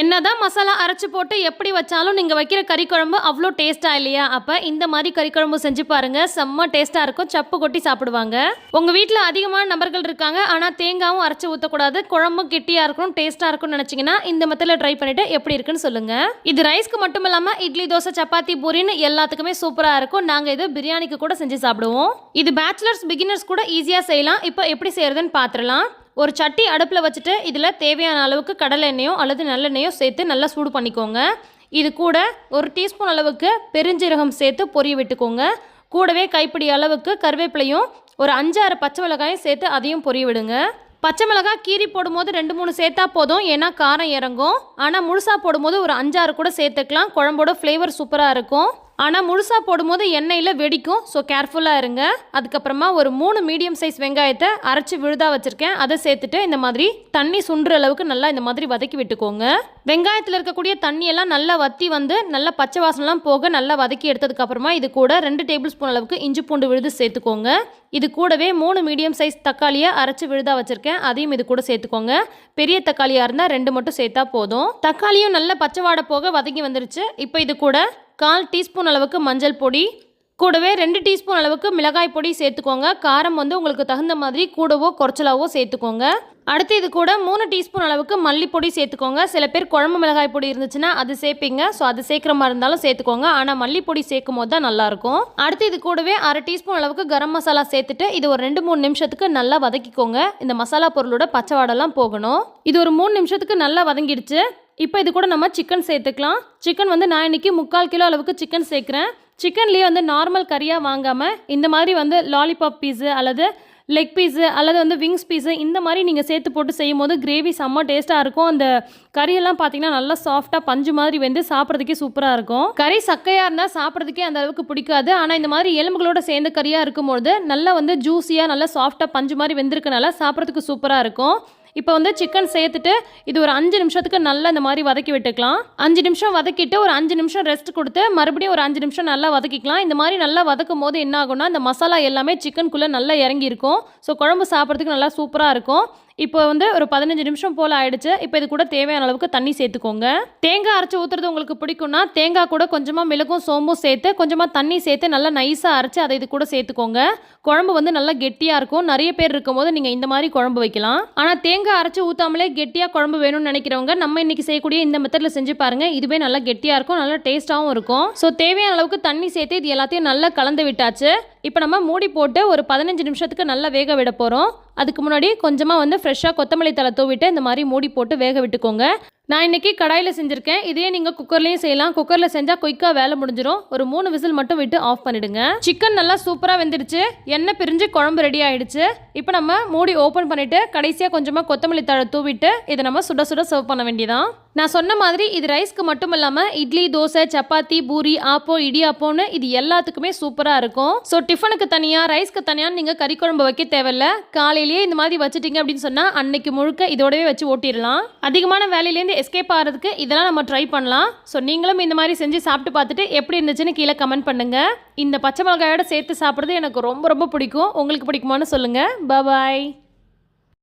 என்னதான் மசாலா அரைச்சி போட்டு எப்படி வச்சாலும் நீங்கள் வைக்கிற கறி குழம்பு அவ்வளோ டேஸ்ட்டாக இல்லையா? அப்போ இந்த மாதிரி கறி குழம்பு செஞ்சு பாருங்கள் செம்ம டேஸ்ட்டாக இருக்கும். சப்பு கொட்டி சாப்பிடுவாங்க. உங்கள் வீட்டில் அதிகமான நபர்கள் இருக்காங்க. ஆனால் தேங்காவும் அரைச்சி ஊற்றக்கூடாது குழம்பும் கெட்டியாக இருக்கணும் டேஸ்ட்டாக இருக்கும்னு நினச்சிங்கன்னா இந்த மெத்தடில் ட்ரை பண்ணிவிட்டு எப்படி இருக்குன்னு சொல்லுங்கள் இது ரைஸ்க்கு மட்டும் இல்லாமல் இட்லி தோசை சப்பாத்தி பூரின்னு எல்லாத்துக்குமே சூப்பராக இருக்கும். நாங்கள் இது பிரியாணிக்கு கூட செஞ்சு சாப்பிடுவோம். இது பேச்சுலர்ஸ் பிகினர்ஸ் கூட ஈஸியாக செய்யலாம். இப்போ எப்படி செய்யறதுன்னு பார்த்துடலாம் ஒரு சட்டி அடுப்பில் வச்சுட்டு இதில் தேவையான அளவுக்கு கடலை எண்ணெயோ அல்லது நல்லெண்ணெயோ சேர்த்து நல்லா சூடு பண்ணிக்கோங்க. இது கூட ஒரு டீஸ்பூன் அளவுக்கு பெருஞ்சீரகம் சேர்த்து பொரிய விட்டுக்கோங்க. கூடவே கைப்பிடி அளவுக்கு கருவேப்பிலையும் ஒரு அஞ்சாறு பச்சை மிளகாயும் சேர்த்து அதையும் பொரிய விடுங்க. பச்சை மிளகாய் கீரி போடும்போது ரெண்டு மூணு சேர்த்தா போதும் ஏன்னா காரம் இறங்கும். ஆனால் முழுசாக போடும்போது ஒரு அஞ்சாறு கூட சேர்த்துக்கலாம். குழம்போட ஃப்ளேவர் சூப்பராக இருக்கும். ஆனால் முழுசாக போடும்போது எண்ணெயில் வெடிக்கும். ஸோ கேர்ஃபுல்லாக இருங்க. அதுக்கப்புறமா ஒரு மூணு மீடியம் சைஸ் வெங்காயத்தை அரைச்சி விழுதா வச்சுருக்கேன். அதை சேர்த்துட்டு இந்த மாதிரி தண்ணி சுண்டுற அளவுக்கு நல்லா இந்த மாதிரி வதக்கி விட்டுக்கோங்க. வெங்காயத்தில் இருக்கக்கூடிய தண்ணியெல்லாம் நல்லா வத்தி வந்து நல்லா பச்சை வாசனெலாம் போக நல்லா வதக்கி எடுத்ததுக்கப்புறமா இது கூட ரெண்டு டேபிள் ஸ்பூன் அளவுக்கு இஞ்சி பூண்டு விழுது சேர்த்துக்கோங்க. இது கூடவே மூணு மீடியம் சைஸ் தக்காளியை அரைச்சி விழுதா வச்சுருக்கேன். அதையும் இது கூட சேர்த்துக்கோங்க. பெரிய தக்காளியாக இருந்தால் ரெண்டு மட்டும் சேர்த்தா போதும். தக்காளியும் நல்லா பச்சை வாடை போக வதக்கி வந்துருச்சு. இப்போ இது கூட கால் டீஸ்பூன் அளவுக்கு மஞ்சள் பொடி கூடவே ரெண்டு டீஸ்பூன் அளவுக்கு மிளகாய் பொடி சேர்த்துக்கோங்க. காரம் வந்து உங்களுக்கு தகுந்த மாதிரி கூடவோ குறைச்சலாவோ சேர்த்துக்கோங்க. அடுத்து இது கூட மூணு டீஸ்பூன் அளவுக்கு மல்லிப்பொடி சேர்த்துக்கோங்க. சில பேர் குழம்பு மிளகாய் பொடி இருந்துச்சுன்னா அது சேர்ப்பீங்க. ஸோ அது சேர்க்குற மாதிரி இருந்தாலும் சேர்த்துக்கோங்க. ஆனால் மல்லிப்பொடி சேர்க்கும் போது தான் நல்லாயிருக்கும். அடுத்து இது கூடவே அரை டீஸ்பூன் அளவுக்கு கரம் மசாலா சேர்த்துட்டு இது ஒரு ரெண்டு மூணு நிமிஷத்துக்கு நல்லா வதக்கிக்கோங்க. இந்த மசாலா பொருளோட பச்சை வாடெல்லாம் போகணும். இது ஒரு மூணு நிமிஷத்துக்கு நல்லா வதங்கிடுச்சு. இப்போ இது கூட நம்ம சிக்கன் சேர்த்துக்கலாம். சிக்கன் வந்து நான் இன்னைக்கு முக்கால் கிலோ அளவுக்கு சிக்கன் சேர்க்குறேன். சிக்கன்லேயே வந்து நார்மல் கறியாக வாங்காமல் இந்த மாதிரி வந்து லாலிபாப் பீஸு அல்லது லெக் பீஸு அல்லது வந்து விங்ஸ் பீஸு இந்த மாதிரி நீங்கள் சேர்த்து போட்டு செய்யும் போது கிரேவி செம்ம டேஸ்ட்டாக இருக்கும். அந்த கறியெல்லாம் பார்த்தீங்கன்னா நல்லா சாஃப்டாக பஞ்சு மாதிரி வந்து சாப்பிட்றதுக்கே சூப்பராக இருக்கும். கறி சக்கையாக இருந்தால் சாப்பிட்றதுக்கே அந்த அளவுக்கு பிடிக்காது. ஆனால் இந்த மாதிரி எலும்புகளோட சேர்ந்த கறியாக இருக்கும்பொழுது நல்லா வந்து ஜூஸியாக நல்லா சாஃப்டாக பஞ்சு மாதிரி வெந்திருக்கனால சாப்பிட்றதுக்கு சூப்பராக இருக்கும். இப்போ வந்து சிக்கன் சேர்த்துட்டு இது ஒரு அஞ்சு நிமிஷத்துக்கு நல்லா இந்த மாதிரி வதக்கி விட்டுக்கலாம். அஞ்சு நிமிஷம் வதக்கிட்டு ஒரு அஞ்சு நிமிஷம் ரெஸ்ட் கொடுத்து மறுபடியும் ஒரு அஞ்சு நிமிஷம் நல்லா வதக்கிக்கலாம். இந்த மாதிரி நல்லா வதக்கும் போது என்ன ஆகும்னா இந்த மசாலா எல்லாமே சிக்கனுக்குள்ளே நல்லா இறங்கியிருக்கும். ஸோ குழம்பு சாப்பிட்றதுக்கு நல்லா சூப்பராக இருக்கும். இப்போ வந்து ஒரு பதினஞ்சு நிமிஷம் போல் ஆயிடுச்சு. இப்போ இது கூட தேவையான அளவுக்கு தண்ணி சேர்த்துக்கோங்க. தேங்காய் அரைச்சி ஊற்றுறது உங்களுக்கு பிடிக்கும்னா தேங்காய் கூட கொஞ்சமாக மிளகும் சோம்பும் சேர்த்து கொஞ்சமாக தண்ணி சேர்த்து நல்லா நைஸாக அரைச்சி அதை இது கூட சேர்த்துக்கோங்க. குழம்பு வந்து நல்லா கெட்டியாக இருக்கும். நிறைய பேர் இருக்கும்போது நீங்கள் இந்த மாதிரி குழம்பு வைக்கலாம். ஆனால் தேங்காய் அரைச்சி ஊற்றாமலே கெட்டியாக குழம்பு வேணும்னு நினைக்கிறவங்க நம்ம இன்னைக்கு செய்யக்கூடிய இந்த மெத்தடில் செஞ்சு பாருங்கள் இதுவே நல்லா கெட்டியாக இருக்கும். நல்லா டேஸ்ட்டாகவும் இருக்கும். ஸோ தேவையான அளவுக்கு தண்ணி சேர்த்து இது எல்லாத்தையும் நல்லா கலந்து விட்டாச்சு. இப்போ நம்ம மூடி போட்டு ஒரு பதினஞ்சு நிமிஷத்துக்கு நல்லா வேக விட போகிறோம் அதுக்கு முன்னாடி கொஞ்சமாக வந்து ஃப்ரெஷ்ஷாக கொத்தமல்லி தலை தூவிட்டு இந்த மாதிரி மூடி போட்டு வேக விட்டுக்கோங்க. நான் இன்றைக்கி கடாயில் செஞ்சுருக்கேன். இதே நீங்கள் குக்கர்லேயும் செய்யலாம். குக்கரில் செஞ்சால் குயிக்காக வேலை முடிஞ்சிடும் ஒரு மூணு விசில் மட்டும் விட்டு ஆஃப் பண்ணிவிடுங்க சிக்கன் நல்லா சூப்பராக வெந்துடுச்சு. எண்ணெய் பிரிஞ்சு குழம்பு ரெடி ஆகிடுச்சு இப்போ நம்ம மூடி ஓப்பன் பண்ணிவிட்டு கடைசியாக கொஞ்சமாக கொத்தமல்லி தழை தூவிட்டு இதை நம்ம சுட சுட சர்வ் பண்ண வேண்டியதான் நான் சொன்ன மாதிரி இது ரைஸ்க்கு மட்டும் இல்லாமல் இட்லி தோசை சப்பாத்தி பூரி ஆப்போ இடியாப்போன்னு இது எல்லாத்துக்குமே சூப்பராக இருக்கும். ஸோ டிஃபனுக்கு தனியாக ரைஸ்க்கு தனியாக நீங்கள் கறி குழம்பு வைக்க தேவையில்ல. காலையிலேயே இந்த மாதிரி வச்சுட்டீங்க அப்படின்னு சொன்னால் அன்னைக்கு முழுக்க இதோடவே வச்சு ஓட்டிடலாம். அதிகமான வேலையிலேருந்து எஸ்கேப் ஆகிறதுக்கு இதெல்லாம் நம்ம ட்ரை பண்ணலாம். ஸோ நீங்களும் இந்த மாதிரி செஞ்சு சாப்பிட்டு பார்த்துட்டு எப்படி இருந்துச்சுன்னு கீழே கமெண்ட் பண்ணுங்கள் இந்த பச்சை மிளகாயோட சேர்த்து சாப்பிட்றது எனக்கு ரொம்ப ரொம்ப பிடிக்கும். உங்களுக்கு பிடிக்குமான்னு சொல்லுங்கள் பாய்